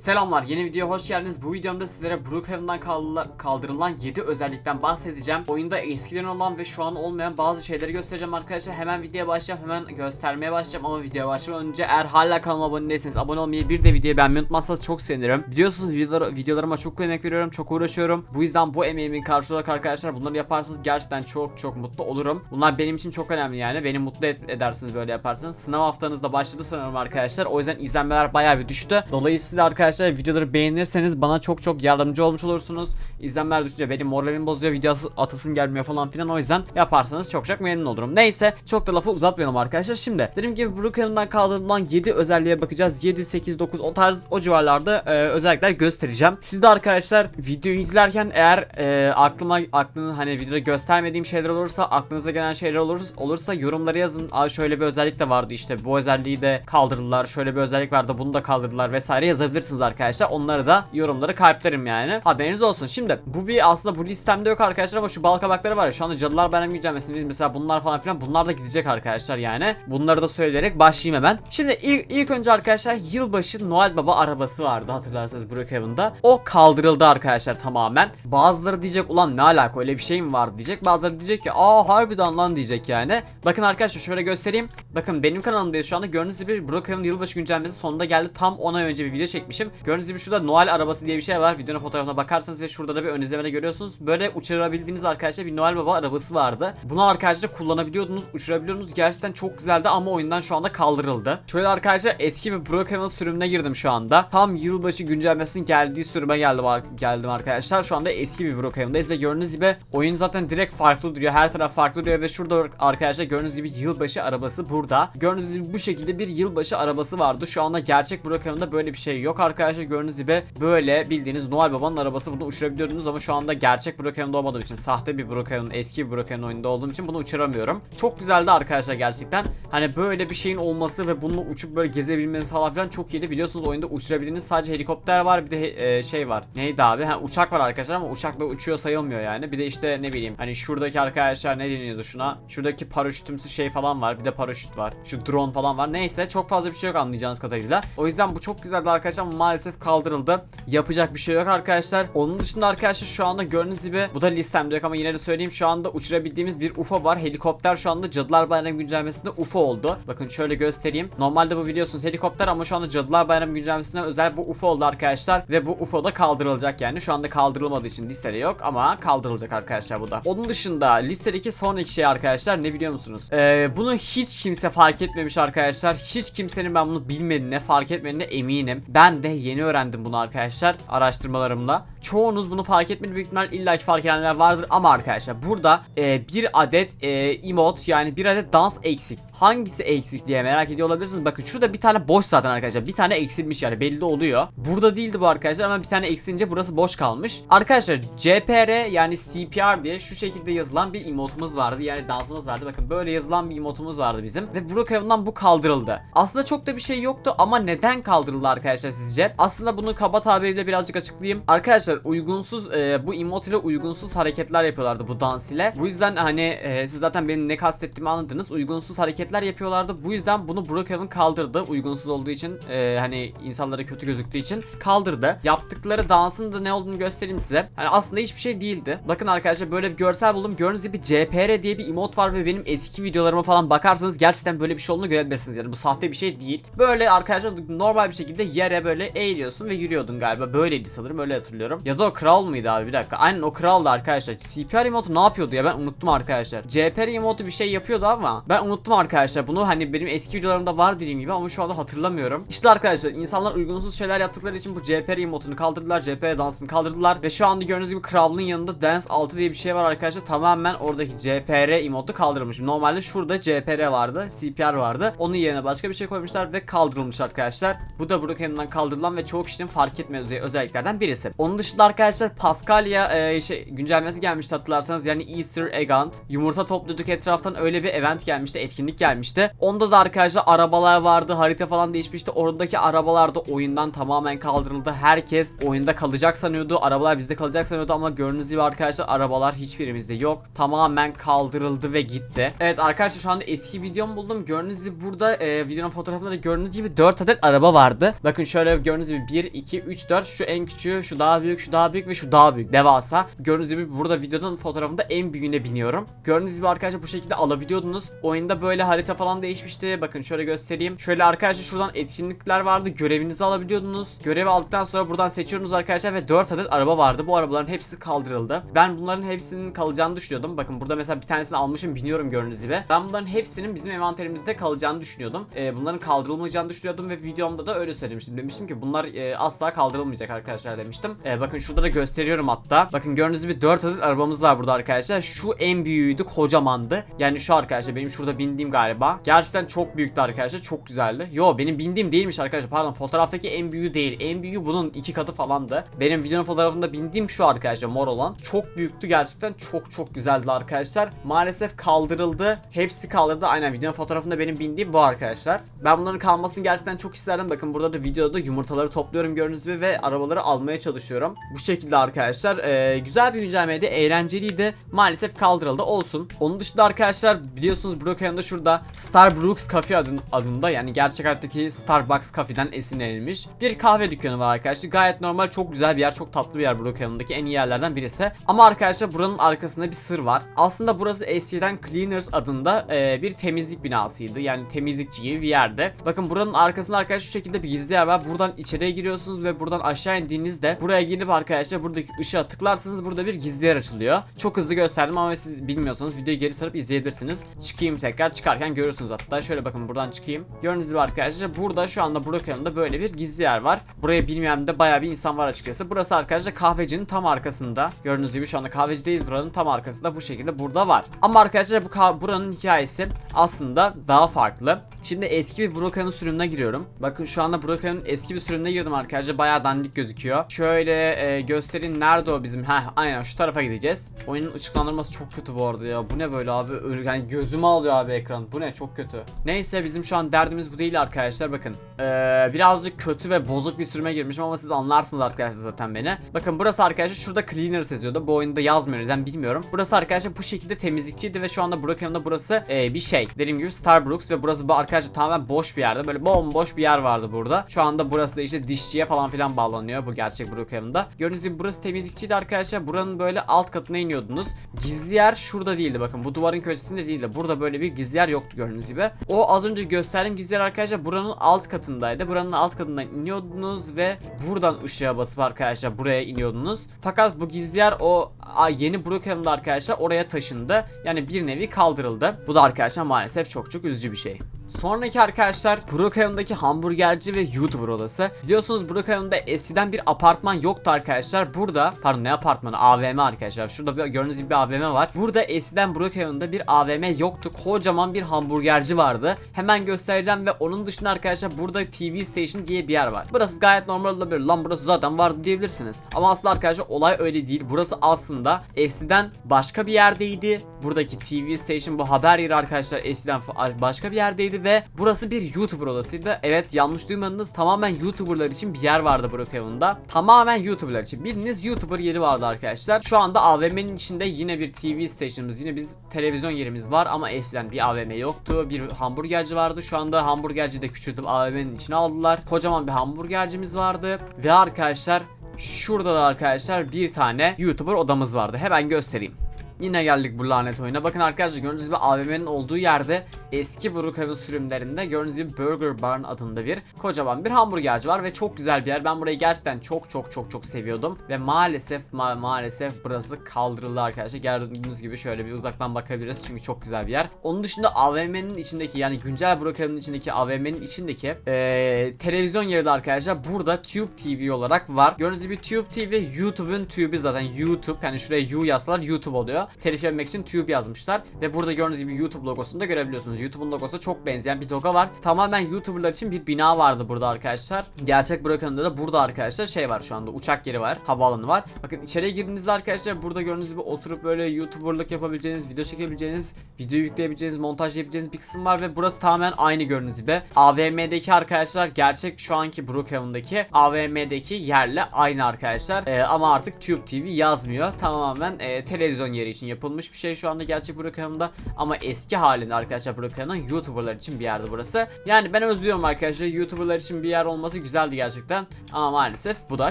Selamlar yeni videoya hoş geldiniz. Bu videomda sizlere Brookhaven'dan kaldırıla- kaldırılan 7 özellikten bahsedeceğim. Oyunda eskiden olan ve şu an olmayan bazı şeyleri göstereceğim arkadaşlar. Hemen videoya başlayacağım. Hemen göstermeye başlayacağım ama videoya başlamadan önce eğer hala kanalıma abone değilseniz abone olmayı bir de videoyu beğenmeyi unutmazsanız çok sevinirim. Biliyorsunuz videolar, videolarıma çok emek veriyorum. Çok uğraşıyorum. Bu yüzden bu emeğimin karşılığı olarak arkadaşlar bunları yaparsanız gerçekten çok çok mutlu olurum. Bunlar benim için çok önemli yani. Beni mutlu edersiniz böyle yaparsanız. Sınav haftanız da başladı sanırım arkadaşlar. O yüzden izlenmeler bayağı bir düştü. Dolayısıyla arkadaşlar videoları beğenirseniz bana çok çok yardımcı olmuş olursunuz. İzlenmeler düşünce benim moralimi bozuyor. Videosu atasım gelmiyor falan filan. O yüzden yaparsanız çok çok memnun olurum. Neyse çok da lafı uzatmayalım arkadaşlar. Şimdi dediğim gibi Brookhaven'dan kaldırılan 7 özelliğe bakacağız. 7, 8, 9 o tarz o civarlarda e, özellikler göstereceğim. Siz de arkadaşlar videoyu izlerken eğer e, aklıma aklını hani videoda göstermediğim şeyler olursa aklınıza gelen şeyler olur, olursa yorumlara yazın. Aa şöyle bir özellik de vardı işte bu özelliği de kaldırdılar. Şöyle bir özellik vardı bunu da kaldırdılar vesaire yazabilirsiniz arkadaşlar. Onları da yorumları kalplerim yani. Haberiniz olsun. Şimdi bu bir aslında bu listemde yok arkadaşlar ama şu bal kabakları var ya şu anda Cadılar Bayramı güncellemesinde mesela bunlar falan filan bunlar da gidecek arkadaşlar yani. Bunları da söyleyerek başlayayım hemen. Şimdi ilk, ilk önce arkadaşlar yılbaşı Noel Baba arabası vardı hatırlarsanız Brookhaven'da. O kaldırıldı arkadaşlar tamamen. Bazıları diyecek ulan ne alaka öyle bir şey mi var diyecek. Bazıları diyecek ki aa harbiden lan diyecek yani. Bakın arkadaşlar şöyle göstereyim. Bakın benim kanalımdayız şu anda gördüğünüz gibi Brookhaven yılbaşı güncellemesi sonunda geldi. Tam 10 ay önce bir video çekmişim. Gördüğünüz gibi şurada Noel arabası diye bir şey var. Videonun fotoğrafına bakarsanız ve şurada da bir ön izlemede görüyorsunuz. Böyle uçurabildiğiniz arkadaşlar bir Noel Baba arabası vardı. Bunu arkadaşlar kullanabiliyordunuz, uçurabiliyordunuz. Gerçekten çok güzeldi ama oyundan şu anda kaldırıldı. Şöyle arkadaşlar eski bir Brookhaven sürümüne girdim şu anda. Tam yılbaşı güncellemesinin geldiği sürüme geldim, geldim arkadaşlar. Şu anda eski bir Brookhaven'dayız ve gördüğünüz gibi oyun zaten direkt farklı duruyor. Her taraf farklı duruyor ve şurada arkadaşlar gördüğünüz gibi yılbaşı arabası burada. Gördüğünüz gibi bu şekilde bir yılbaşı arabası vardı. Şu anda gerçek Brookhaven'da böyle bir şey yok arkadaşlar. Gördüğünüz gibi böyle bildiğiniz Noel Baba'nın arabası bunu uçurabiliyordunuz ama şu anda gerçek Brookhaven'da olmadığım için sahte bir Brookhaven, eski bir Brookhaven oyunda olduğum için bunu uçuramıyorum. Çok güzeldi arkadaşlar gerçekten. Hani böyle bir şeyin olması ve bununla uçup böyle gezebilmeniz falan filan çok iyiydi. Biliyorsunuz oyunda uçurabildiğiniz sadece helikopter var bir de e, şey var. Neydi abi? Ha, uçak var arkadaşlar ama uçakla uçuyor sayılmıyor yani. Bir de işte ne bileyim hani şuradaki arkadaşlar ne deniyordu şuna? Şuradaki paraşütümsü şey falan var. Bir de paraşüt var. Şu drone falan var. Neyse çok fazla bir şey yok anlayacağınız kadarıyla. O yüzden bu çok güzeldi arkadaşlar maalesef kaldırıldı. Yapacak bir şey yok arkadaşlar. Onun dışında arkadaşlar şu anda gördüğünüz gibi bu da listemde yok ama yine de söyleyeyim şu anda uçurabildiğimiz bir UFO var. Helikopter şu anda Cadılar Bayramı güncellemesinde UFO oldu. Bakın şöyle göstereyim. Normalde bu biliyorsunuz helikopter ama şu anda Cadılar Bayramı güncellemesine özel bu UFO oldu arkadaşlar ve bu UFO da kaldırılacak yani. Şu anda kaldırılmadığı için listede yok ama kaldırılacak arkadaşlar bu da. Onun dışında listedeki son iki şey arkadaşlar ne biliyor musunuz? Ee, bunu hiç kimse fark etmemiş arkadaşlar. Hiç kimsenin ben bunu bilmediğine fark etmediğine eminim. Ben de yeni öğrendim bunu arkadaşlar araştırmalarımla. Çoğunuz bunu fark etmedi büyük ihtimal illaki fark edenler vardır ama arkadaşlar burada e, bir adet e, emote yani bir adet dans eksik. Hangisi eksik diye merak ediyor olabilirsiniz. Bakın şurada bir tane boş zaten arkadaşlar. Bir tane eksilmiş yani belli oluyor. Burada değildi bu arkadaşlar ama bir tane eksilince burası boş kalmış. Arkadaşlar CPR yani CPR diye şu şekilde yazılan bir emotumuz vardı. Yani dansımız vardı. Bakın böyle yazılan bir emotumuz vardı bizim. Ve Brookhaven'dan bu kaldırıldı. Aslında çok da bir şey yoktu ama neden kaldırıldı arkadaşlar sizce? Aslında bunu kaba tabiriyle birazcık açıklayayım. Arkadaşlar uygunsuz e, bu emote ile uygunsuz hareketler yapıyorlardı bu dans ile. Bu yüzden hani e, siz zaten benim ne kastettiğimi anladınız. Uygunsuz hareketler yapıyorlardı. Bu yüzden bunu Brookhaven kaldırdı. Uygunsuz olduğu için e, hani insanlara kötü gözüktüğü için kaldırdı. Yaptıkları dansın da ne olduğunu göstereyim size. Hani aslında hiçbir şey değildi. Bakın arkadaşlar böyle bir görsel buldum. Gördüğünüz gibi CPR diye bir emote var ve benim eski videolarıma falan bakarsanız gerçekten böyle bir şey olduğunu görebilirsiniz. Yani bu sahte bir şey değil. Böyle arkadaşlar normal bir şekilde yere böyle eğiliyorsun ve yürüyordun galiba. Böyleydi sanırım öyle hatırlıyorum. Ya da o kral mıydı abi bir dakika. Aynen o kraldı arkadaşlar. CPR emotu ne yapıyordu ya ben unuttum arkadaşlar. CPR emotu bir şey yapıyordu ama ben unuttum arkadaşlar. Bunu hani benim eski videolarımda var dediğim gibi ama şu anda hatırlamıyorum. İşte arkadaşlar insanlar uygunsuz şeyler yaptıkları için bu CPR emotunu kaldırdılar. CPR dansını kaldırdılar ve şu anda gördüğünüz gibi krallığın yanında Dance 6 diye bir şey var arkadaşlar. Tamamen oradaki CPR emotu kaldırılmış. Normalde şurada CPR vardı, CPR vardı. Onun yerine başka bir şey koymuşlar ve kaldırılmış arkadaşlar. Bu da Brookhaven'dan kaldırılan ve çoğu kişinin fark etmediği özelliklerden birisi. Onun dışında arkadaşlar Paskalya e, şey güncellemesi gelmişti hatırlarsanız yani Easter egg hunt. Yumurta topluyorduk etraftan öyle bir event gelmişti, etkinlik gelmişti. Onda da arkadaşlar arabalar vardı, harita falan değişmişti. Oradaki arabalar da oyundan tamamen kaldırıldı. Herkes oyunda kalacak sanıyordu. Arabalar bizde kalacak sanıyordu ama gördüğünüz gibi arkadaşlar arabalar hiçbirimizde yok. Tamamen kaldırıldı ve gitti. Evet arkadaşlar şu anda eski videomu buldum. Gördüğünüz gibi burada e, videonun fotoğrafında da gördüğünüz gibi 4 adet araba vardı. Bakın şöyle gördüğünüz gibi 1, 2, 3, 4 şu en küçüğü, şu daha büyük, şu daha büyük ve şu daha büyük. Devasa. Gördüğünüz gibi burada videonun fotoğrafında en büyüğüne biniyorum. Gördüğünüz gibi arkadaşlar bu şekilde alabiliyordunuz. Oyunda böyle harita falan değişmişti. Bakın şöyle göstereyim. Şöyle arkadaşlar şuradan etkinlikler vardı. Görevinizi alabiliyordunuz. Görevi aldıktan sonra buradan seçiyorsunuz arkadaşlar ve 4 adet araba vardı. Bu arabaların hepsi kaldırıldı. Ben bunların hepsinin kalacağını düşünüyordum. Bakın burada mesela bir tanesini almışım biniyorum gördüğünüz gibi. Ben bunların hepsinin bizim envanterimizde kalacağını düşünüyordum. Ee, bunların kaldırılmayacağını düşünüyordum ve videomda da öyle söylemiştim. Demiştim ki bunlar e, asla kaldırılmayacak arkadaşlar demiştim. Ee, bakın şurada da gösteriyorum hatta. Bakın gördüğünüz gibi 4 adet arabamız var burada arkadaşlar. Şu en büyüğüydü kocamandı. Yani şu arkadaşlar benim şurada bindiğim galiba. Gerçekten çok büyüktü arkadaşlar. Çok güzeldi. Yo benim bindiğim değilmiş arkadaşlar. Pardon fotoğraftaki en büyüğü değil. En büyüğü bunun iki katı falandı. Benim videonun fotoğrafında bindiğim şu arkadaşlar mor olan. Çok büyüktü gerçekten. Çok çok güzeldi arkadaşlar. Maalesef kaldırıldı. Hepsi kaldırıldı. Aynen videonun fotoğrafında benim bindiğim bu arkadaşlar. Ben bunların kalmasını gerçekten çok isterdim. Bakın burada da videoda yumurtaları topluyorum gördüğünüz gibi ve arabaları almaya çalışıyorum. Bu şekilde arkadaşlar. Ee, güzel bir güncellemeydi. Eğlenceliydi. Maalesef kaldırıldı. Olsun. Onun dışında arkadaşlar biliyorsunuz Brookhaven'da şurada Starbucks Cafe adın, adında yani gerçek hayattaki Starbucks Cafe'den esinlenilmiş bir kahve dükkanı var arkadaşlar. Gayet normal çok güzel bir yer. Çok tatlı bir yer Brookhaven'daki en iyi yerlerden birisi. Ama arkadaşlar buranın arkasında bir sır var. Aslında burası eskiden Cleaners adında e, bir temizlik binasıydı. Yani temizlikçi gibi bir yerde. Bakın buranın arkasında arkadaşlar şu şekilde bir gizli yer var. Buradan içeriye giriyorsunuz ve buradan aşağı indiğinizde buraya girip arkadaşlar buradaki ışığa tıklarsanız burada bir gizli yer açılıyor. Çok hızlı gösterdim ama siz bilmiyorsanız videoyu geri sarıp izleyebilirsiniz. Çıkayım tekrar çıkarken görürsünüz hatta. Şöyle bakın buradan çıkayım. Gördüğünüz gibi arkadaşlar burada şu anda Brookhaven'da böyle bir gizli yer var. Buraya bilmeyen de bayağı bir insan var açıkçası. Burası arkadaşlar kahvecinin tam arkasında. Gördüğünüz gibi şu anda kahvecideyiz buranın tam arkasında bu şekilde burada var. Ama arkadaşlar bu buranın hikayesi aslında daha farklı. Şimdi eski bir Brookhaven sürümüne giriyorum. Bakın şu anda Brookhaven'ın eski bir sürümüne girdim arkadaşlar. Bayağı dandik gözüküyor. Şöyle e, göstereyim nerede o bizim. Heh aynen şu tarafa gideceğiz. Oyunun ışıklandırması çok kötü bu arada ya. Bu ne böyle abi? Yani gözümü alıyor abi ekran. Bu ne çok kötü. Neyse bizim şu an derdimiz bu değil arkadaşlar. Bakın. Ee, birazcık kötü ve bozuk bir sürüme girmişim ama siz anlarsınız arkadaşlar zaten beni. Bakın burası arkadaşlar şurada Cleaners yazıyordu. Bu oyunda yazmıyor neden bilmiyorum. Burası arkadaşlar bu şekilde temizlikçiydi ve şu anda Brookhaven'da burası e, bir şey. Dediğim gibi Starbucks ve burası bu arkadaşlar tamamen boş bir yerde. Böyle bomboş bir yer vardı burada. Şu anda burası da işte dişçiye falan filan bağlanıyor bu gerçek Brookhaven'da. Gördüğünüz gibi burası temizlikçiydi arkadaşlar. Buranın böyle alt katına iniyordunuz. Gizli yer şurada değildi bakın. Bu duvarın köşesinde değildi. Burada böyle bir gizli yer yoktu gördüğünüz gibi. O az önce gösterdiğim gizli yer arkadaşlar buranın alt katındaydı. Buranın alt katından iniyordunuz ve buradan ışığa basıp arkadaşlar buraya iniyordunuz. Fakat bu gizli yer o yeni Brookhaven'da arkadaşlar oraya taşındı. Yani bir nevi kaldırıldı. Bu da arkadaşlar maalesef çok çok üzücü bir şey. Sonraki arkadaşlar Brookhaven'daki hamburgerci ve YouTuber odası. Biliyorsunuz Brookhaven'da eskiden bir apartman yoktu arkadaşlar. Burada pardon ne apartmanı AVM arkadaşlar. Şurada bir, gördüğünüz gibi bir AVM var. Burada eskiden Brookhaven'da bir AVM yoktu. Kocaman bir hamburgerci vardı. Hemen göstereceğim ve onun dışında arkadaşlar burada TV Station diye bir yer var. Burası gayet normal olabilir. Lan burası zaten vardı diyebilirsiniz. Ama aslında arkadaşlar olay öyle değil. Burası aslında eskiden başka bir yerdeydi. Buradaki TV Station bu haber yeri arkadaşlar eskiden başka bir yerdeydi ve burası bir YouTuber odasıydı. Evet yanlış duymadınız tamamen YouTuberlar için bir yer vardı Brookhaven'da. Tamamen YouTuberlar için. Bildiğiniz YouTuber yeri vardı arkadaşlar. Şu anda AVM'nin içinde yine bir TV station'ımız yine biz televizyon yerimiz var ama eskiden bir AVM yoktu. Bir hamburgerci vardı. Şu anda hamburgerci de küçültüp AVM'nin içine aldılar. Kocaman bir hamburgercimiz vardı ve arkadaşlar Şurada da arkadaşlar bir tane YouTuber odamız vardı. Hemen göstereyim. Yine geldik bu lanet oyuna. Bakın arkadaşlar gördüğünüz gibi AVM'nin olduğu yerde eski Brookhaven sürümlerinde gördüğünüz gibi Burger Barn adında bir kocaman bir hamburgerci var ve çok güzel bir yer. Ben burayı gerçekten çok çok çok çok seviyordum ve maalesef ma- maalesef burası kaldırıldı arkadaşlar. Gördüğünüz gibi şöyle bir uzaktan bakabiliriz çünkü çok güzel bir yer. Onun dışında AVM'nin içindeki yani güncel Brookhaven'in içindeki AVM'nin içindeki eee, televizyon yeri de arkadaşlar burada Tube TV olarak var. Gördüğünüz gibi Tube TV YouTube'un Tube'i zaten YouTube yani şuraya U yazsalar YouTube oluyor. Telif yememek için Tube yazmışlar ve burada gördüğünüz gibi YouTube logosunu da görebiliyorsunuz. YouTube'un logosuna çok benzeyen bir logo var. Tamamen YouTuber'lar için bir bina vardı burada arkadaşlar. Gerçek Brookhaven'da da burada arkadaşlar şey var şu anda uçak yeri var, havaalanı var. Bakın içeriye girdiğinizde arkadaşlar burada gördüğünüz gibi oturup böyle YouTuber'lık yapabileceğiniz, video çekebileceğiniz, video yükleyebileceğiniz, montaj yapabileceğiniz bir kısım var ve burası tamamen aynı gördüğünüz gibi. AVM'deki arkadaşlar gerçek şu anki Brookhaven'daki AVM'deki yerle aynı arkadaşlar. Ee, ama artık Tube TV yazmıyor. Tamamen e, televizyon yeri için yapılmış bir şey şu anda gerçek Burak Hanım'da ama eski halinde arkadaşlar Burak Hanım'ın YouTuber'lar için bir yerdi burası. Yani ben özlüyorum arkadaşlar YouTuber'lar için bir yer olması güzeldi gerçekten ama maalesef bu da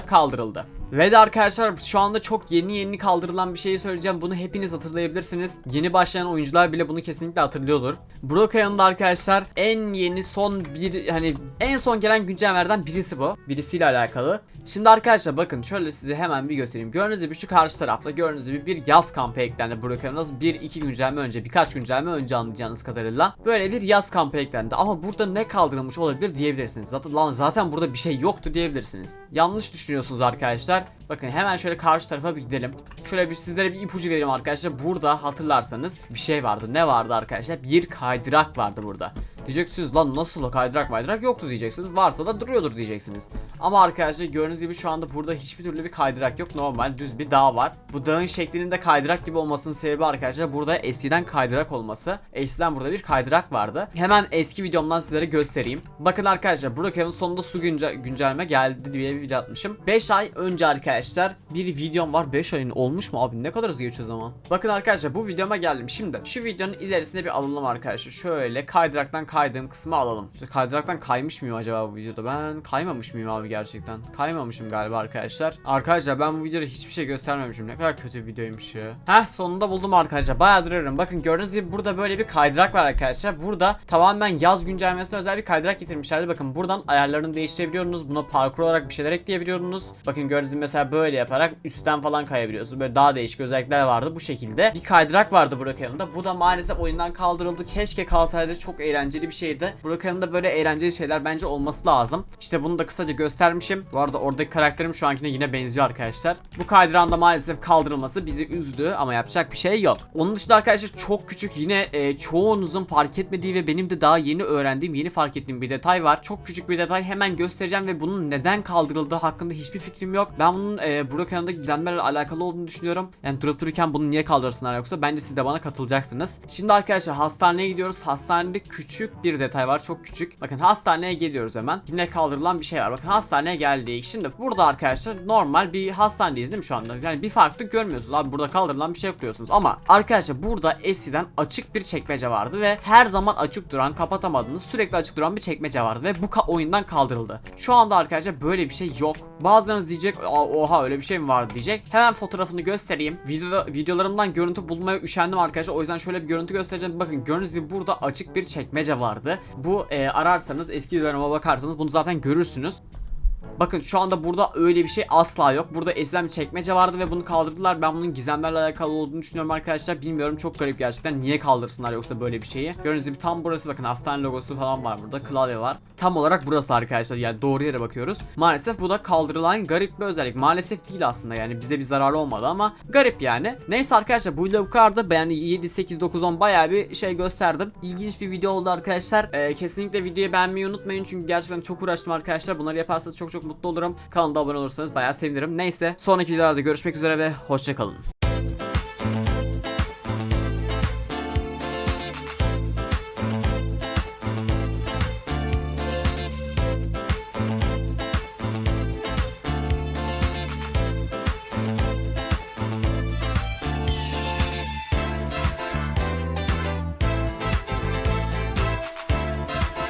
kaldırıldı. Ve de arkadaşlar şu anda çok yeni yeni kaldırılan bir şeyi söyleyeceğim. Bunu hepiniz hatırlayabilirsiniz. Yeni başlayan oyuncular bile bunu kesinlikle hatırlıyordur. Brokaya'nın arkadaşlar en yeni son bir hani en son gelen güncellemelerden birisi bu. Birisiyle alakalı. Şimdi arkadaşlar bakın şöyle size hemen bir göstereyim. Gördüğünüz gibi şu karşı tarafta gördüğünüz gibi bir yaz kampı eklendi. Bir iki güncelleme önce birkaç güncelleme önce anlayacağınız kadarıyla. Böyle bir yaz kampı eklendi. Ama burada ne kaldırılmış olabilir diyebilirsiniz. Zaten, lan zaten burada bir şey yoktu diyebilirsiniz. Yanlış düşünüyorsunuz arkadaşlar. Bakın hemen şöyle karşı tarafa bir gidelim. Şöyle bir sizlere bir ipucu vereyim arkadaşlar. Burada hatırlarsanız bir şey vardı. Ne vardı arkadaşlar? Bir kaydırak vardı burada. Diyeceksiniz lan nasıl o kaydırak maydırak yoktu diyeceksiniz. Varsa da duruyordur diyeceksiniz. Ama arkadaşlar gördüğünüz gibi şu anda burada hiçbir türlü bir kaydırak yok. Normal düz bir dağ var. Bu dağın şeklinin de kaydırak gibi olmasının sebebi arkadaşlar burada eskiden kaydırak olması. Eskiden burada bir kaydırak vardı. Hemen eski videomdan sizlere göstereyim. Bakın arkadaşlar Brookhaven sonunda su günce güncelleme geldi diye bir video atmışım. 5 ay önce arkadaşlar bir videom var. 5 ayın olmuş mu abi ne kadar hızlı geçiyor zaman. Bakın arkadaşlar bu videoma geldim. Şimdi şu videonun ilerisine bir alalım arkadaşlar. Şöyle kaydıraktan kaydığım kısmı alalım. Kaydıraktan kaymış mıyım acaba bu videoda? Ben kaymamış mıyım abi gerçekten? Kaymamışım galiba arkadaşlar. Arkadaşlar ben bu videoda hiçbir şey göstermemişim. Ne kadar kötü bir videoymuş ya. Heh sonunda buldum arkadaşlar. Bayağıdır arıyorum. Bakın gördüğünüz gibi burada böyle bir kaydırak var arkadaşlar. Burada tamamen yaz güncellemesine özel bir kaydırak getirmişlerdi. Bakın buradan ayarlarını değiştirebiliyorsunuz. Buna parkur olarak bir şeyler ekleyebiliyorsunuz. Bakın gördüğünüz gibi mesela böyle yaparak üstten falan kayabiliyorsunuz. Böyle daha değişik özellikler vardı bu şekilde. Bir kaydırak vardı Burak yanında. Bu da maalesef oyundan kaldırıldı. Keşke kalsaydı çok eğlenceli bir şeydi. Burak yanında böyle eğlenceli şeyler bence olması lazım. İşte bunu da kısaca göstermişim. Bu arada oradaki karakterim şu ankine yine benziyor arkadaşlar. Bu kaydırağın da maalesef kaldırılması bizi üzdü ama yapacak bir şey yok. Onun dışında arkadaşlar çok küçük yine e, çoğunuzun fark etmediği ve benim de daha yeni öğrendiğim, yeni fark ettiğim bir detay var. Çok küçük bir detay hemen göstereceğim ve bunun neden kaldırıldığı hakkında hiçbir fikrim yok. Ben bunun e, Burak yanında gizlenmelerle alakalı olduğunu düşünüyorum. Yani durup dururken bunu niye kaldırırsınlar yoksa bence siz de bana katılacaksınız. Şimdi arkadaşlar hastaneye gidiyoruz. Hastanede küçük bir detay var. Çok küçük. Bakın hastaneye geliyoruz hemen. Yine kaldırılan bir şey var. Bakın hastaneye geldik. Şimdi burada arkadaşlar normal bir hastanedeyiz değil mi şu anda? Yani bir farklılık görmüyorsunuz. Abi burada kaldırılan bir şey yok diyorsunuz. Ama arkadaşlar burada eskiden açık bir çekmece vardı ve her zaman açık duran, kapatamadığınız sürekli açık duran bir çekmece vardı ve bu ka- oyundan kaldırıldı. Şu anda arkadaşlar böyle bir şey yok. Bazılarınız diyecek "Aa, oha öyle bir şey mi vardı diyecek. Hemen fotoğrafını göstereyim. Video, videolarımdan görüntü bulmaya üşendim arkadaşlar. O yüzden şöyle bir görüntü göstereceğim. Bakın gördüğünüz gibi burada açık bir çekmece vardı. Bu e, ararsanız eski videolarıma bakarsanız bunu zaten görürsünüz. Bakın şu anda burada öyle bir şey asla yok. Burada eskiden bir çekmece vardı ve bunu kaldırdılar. Ben bunun gizemlerle alakalı olduğunu düşünüyorum arkadaşlar. Bilmiyorum çok garip gerçekten. Niye kaldırsınlar yoksa böyle bir şeyi? Gördüğünüz gibi tam burası bakın hastane logosu falan var burada. Klavye var. Tam olarak burası arkadaşlar. Yani doğru yere bakıyoruz. Maalesef bu da kaldırılan garip bir özellik. Maalesef değil aslında yani bize bir zararı olmadı ama garip yani. Neyse arkadaşlar bu video bu kadardı. Ben 7, 8, 9, 10 bayağı bir şey gösterdim. İlginç bir video oldu arkadaşlar. Ee, kesinlikle videoyu beğenmeyi unutmayın. Çünkü gerçekten çok uğraştım arkadaşlar. Bunları yaparsanız çok çok mutlu olurum. Kanalda abone olursanız bayağı sevinirim. Neyse sonraki videolarda görüşmek üzere ve hoşçakalın.